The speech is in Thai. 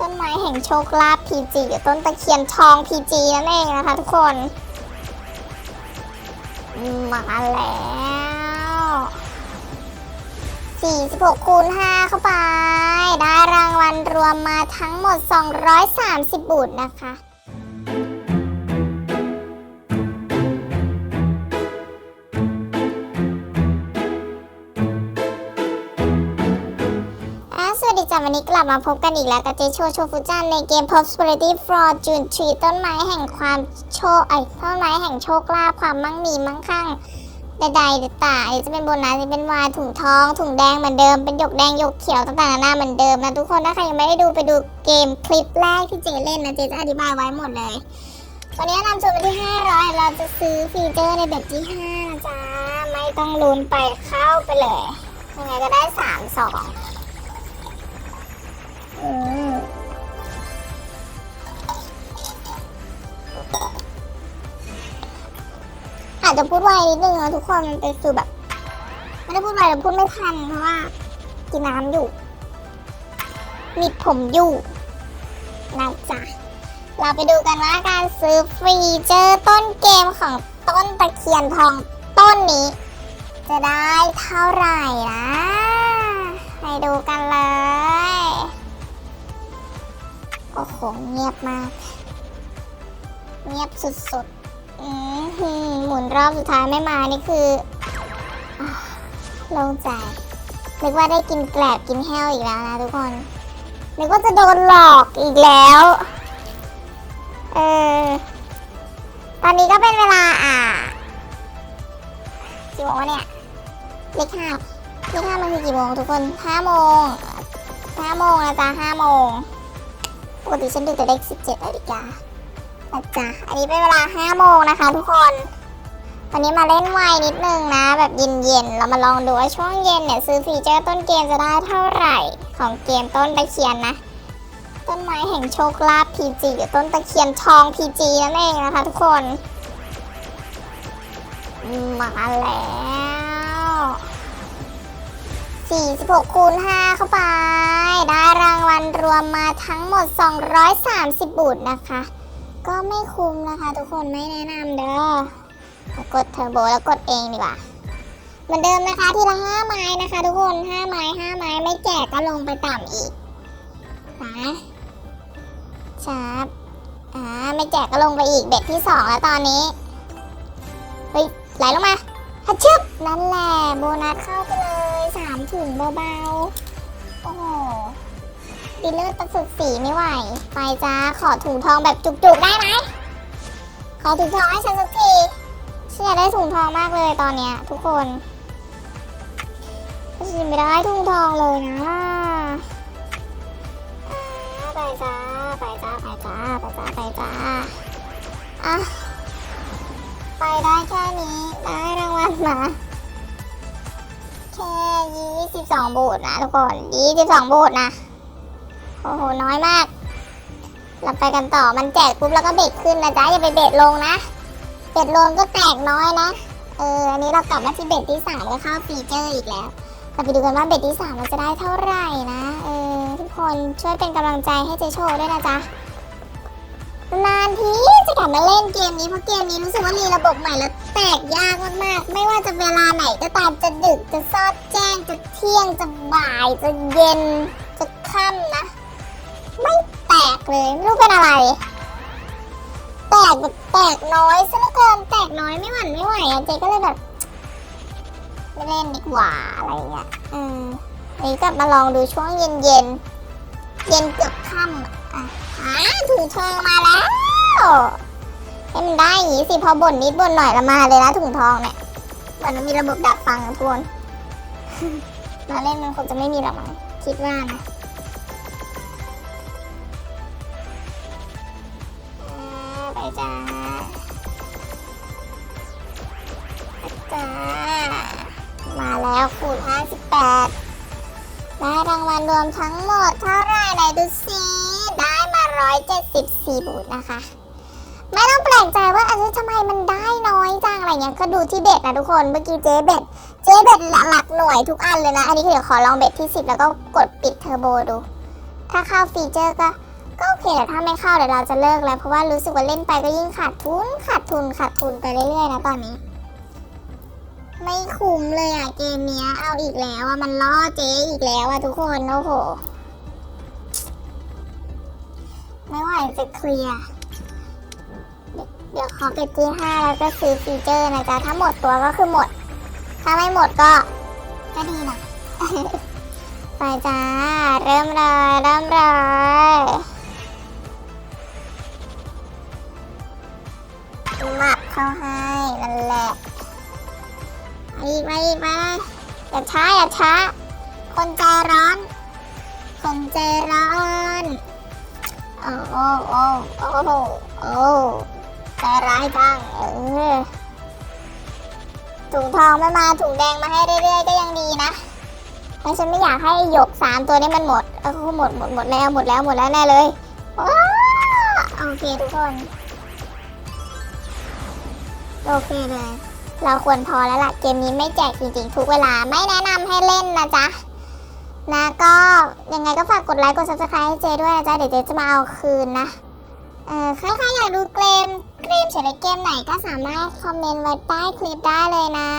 ต้นไม้แห่งโชคลาภพีจีกับต้นตะเคียนทองพีจีนั่นเองนะคะทุกคนมาแล้ว46คูณ5เข้าไป ได้รางวัลรวมมาทั้งหมด 230 บุตรนะคะ จ้าวันนี้กลับมาพบกันอีกแล้วกับเจโชโชฟุจันในเกม Prosperity Fortune Tree ต้นไม้แห่งความโชคไอ้ต้นไม้แห่งโชคลาภความมั่งมีมั่งคั่งใดๆต่างๆจะเป็นโบนัสจะเป็นวายถุงทอง ถุงแดงเหมือนเดิมเป็นหยกแดงหยกเขียวต่างๆนานาเหมือนเดิมนะทุกคนถ้าใครยังไม่ได้ดูไปดูเกมคลิปแรกที่เจเล่นนะเจจะอธิบายไว้หมดเลยวันนี้นำชมไปที่ 500 เราจะซื้อฟีเจอร์ในแบบที่5นะจ๊ะไม่ต้องลุ้นไปเข้าไปเลยยังไงก็ได้3 2 อาจจะพูดไวนิดนึงนะทุกคนมันเป็นคือแบบ ไม่ได้พูดไวแต่พูดไม่ทันเพราะว่ากินน้ำอยู่มีผมอยู่นะจ๊ะเราไปดูกันว่าการซื้อฟรีเจอร์ต้นเกมของต้นตะเคียนทองต้นนี้ จะได้เท่าไหร่นะ โอ้โหเงียบมาก เงียบสุดๆอือหือหมุนรอบสุดท้ายไม่มานี่คือโล่งใจนึกว่าได้กินแกลบกินแห้วอีกแล้วนะทุกคนนึกว่าจะโดนหลอกอีกแล้ว เออ ตอนนี้ก็เป็นเวลาอ่ากี่โมงวะเนี่ยเลขห้าเลขห้ามันคือกี่โมงทุกคนห้าโมงห้าโมงนะจ๊ะห้าโมง ปกติฉันดูแต่เลข17นาฬิกานะจ๊ะอันนี้เป็นเวลา5โมงนะคะ ทุกคนวันนี้มาเล่นไวนิดนึงนะ แบบเย็นๆ เรามาลองดูว่าช่วงเย็นเนี่ยซื้อฟีเจอร์ต้นเกมจะได้เท่าไหร่ ของเกมต้นตะเคียนนะ ต้นไม้แห่งโชคลาภพีจีกับต้นตะเคียนทองพีจีนั่นเองนะคะทุกคน มาแล้ว 46คูณ5เข้าไป ได้รางวัลรวมมาทั้งหมด 230บุตรนะคะ ก็ไม่คุ้มนะคะ ทุกคนไม่แนะนำเด้อกดเทอร์โบแล้วกดเองดีกว่าเหมือนเดิมนะคะทีละ5ไม้นะคะ ทุกคน5ไม้5ไม้ไม่แจกก็ลงไปต่ำอีกนะชาร์ปอ่าไม่แจกก็ลงไปอีกเบ็ดที่2แล้วตอนนี้เฮ้ยไหลลงมา ฮัชชึบนั่นแหละโบนัสเข้าไปเลยสามถุงเบาๆ โอ้โหดีเลอดประสุดสีไม่ไหว ไปจ้าขอถุงทองแบบจุกๆได้ไหมขอถุงทองให้ฉันสักทีฉันอยากได้ถุงทองมากเลยตอนเนี้ย ทุกคนฉันไม่ได้ถุงทองเลยนะ ไปจ้าไปจ้าไปจ้าางวัลมาแค่ยี่สิบสองบูทนะทุกคนยี่สิบสองบูทนะ โอ้โห น้อยมาก เราไปกันต่อมันแจกปุ๊บแล้วก็เบ็ดขึ้นนะจ๊ะ อย่าไปเบ็ดลงนะ เบ็ดลงก็แตกน้อยนะ เออ อันนี้เรากลับมาที่เบ็ดที่สามก็เข้าฟีเจอร์อีกแล้วเราไปดูกันว่าเบ็ดที่สามเราจะได้เท่าไหร่นะ เออ ทุกคนช่วยเป็นกำลังใจให้เจโชว์ด้วยนะจ๊ะ นานทีจะกลับมาเล่นเกมนี้เพราะเกมนี้รู้สึกว่ามีระบบใหม่แล้วแตกยากมากๆ ไม่ว่าจะเวลาไหนก็ตามจะดึกจะซอดแจ้งจะเที่ยงจะบ่ายจะเย็นจะค่ำนะ ไม่แตกเลยไม่รู้เป็นอะไร แตกแบบแตกน้อยซะเหลือเกินแตกน้อยไม่หวั่นไม่ไหวอะเจก็เลยแบบไม่เล่นดีกว่าอะไรเงี้ยอืมวันนี้กลับมาลองดูช่วงเย็นเย็นเย็นเกือบค่ำ อ่าถุงทองมาแล้วให้มันได้อย่างนี้สิพอบ่นนิดบ่นหน่อยละมาเลยนะถุงทองเนี่ยมันมีระบบดักฟังนะทุกคนเราเล่นมันคงจะไม่มีหรอกมั้งคิดว่านะอ่าไปจ้าไปจ้ามาแล้วคูณ58ได้รางวัลรวมทั้งหมดเท่าไรไหนดูสิ 174บูทนะคะ ไม่ต้องแปลกใจว่าอันนี้ทำไมมันได้น้อยจังอะไรเงี้ยก็ดูที่เบ็ดนะทุกคนเมื่อกี้เจ๊เบ็ดเจ๊เบ็ดหลักหน่วยทุกอันเลยนะ อันนี้เดี๋ยวขอลองเบ็ดที่ 10 แล้วก็กดปิดเทอร์โบดู ถ้าเข้าฟีเจอร์ก็ก็โอเคแต่ถ้าไม่เข้าเดี๋ยวเราจะเลิกแล้ว เพราะว่ารู้สึกว่าเล่นไปก็ยิ่งขาดทุนขาดทุนขาดทุนไปเรื่อยๆนะตอนนี้ ไม่คุ้มเลยอะเกมเนี้ยเอาอีกแล้วอะมันล่อเจ๊อีกแล้วอะทุกคนโอ้โห ไม่ไหวจะเคลียร์เดี๋ยวขอปิดที่ห้าแล้วก็ซื้อฟีเจอร์นะจ๊ะ ถ้าหมดตัวก็คือหมด ถ้าไม่หมดก็ ก็ดีนะไปจ้า เริ่มเลยเริ่มเลยหมับเข้าให้นั่นแหละไปอีกไปอีกไปอย่าช้าอย่าช้า คนใจร้อน คนใจร้อน โอ้โอ้โอ้โอ้โอ้โอ้ใจร้ายจังเออถุงทองไม่มาถุงแดงมาให้เรื่อยๆก็ยังดีนะเพราะฉันไม่อยากให้หยกสามตัวนี้มันหมดเออหมดหมดหมดแล้วหมดแล้วหมดแล้วแน่เลยโอเคทุกคน โอเคเลย เราควรพอแล้วล่ะ เกมนี้ไม่แจกจริงๆ ทุกเวลาไม่แนะนำให้เล่นนะจ๊ะ นะก็ยังไงก็ฝากกดไลค์กด subscribe ให้เจด้วยนะจ๊ะ เดี๋ยวเจจะมาเอาคืนนะ เออใครๆอยากดูเกมเกมเฉลยเกมไหนก็สามารถคอมเมนต์ไว้ใต้คลิปได้เลยนะ